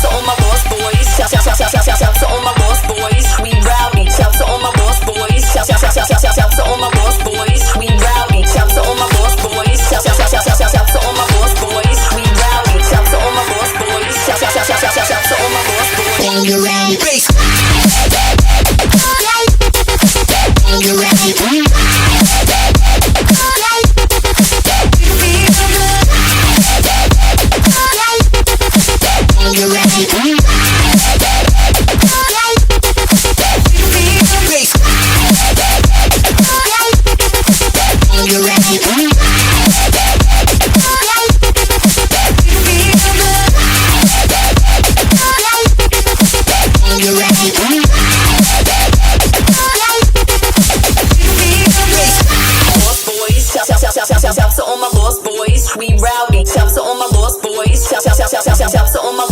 So all my lost boys. Shout, shout, shout, shout, shout, shout my lost boys. We rowdy. Shout my lost boys. Shout, shout, shout, shout, shout, shout my lost boys. We rowdy. Shout my lost boys. Shout, shout, shout, shout, shout, shout my lost boys. We rowdy. Shout my lost boys. Shout, shout, shout, shout, shout, shout my lost boys. Bang. Bang. you ready? Are you ready? Shouts out all the lost boys, shout, shout, shout, out all my lost boys. Shouts Shout, shout, shout, shout, shout, shout, out all my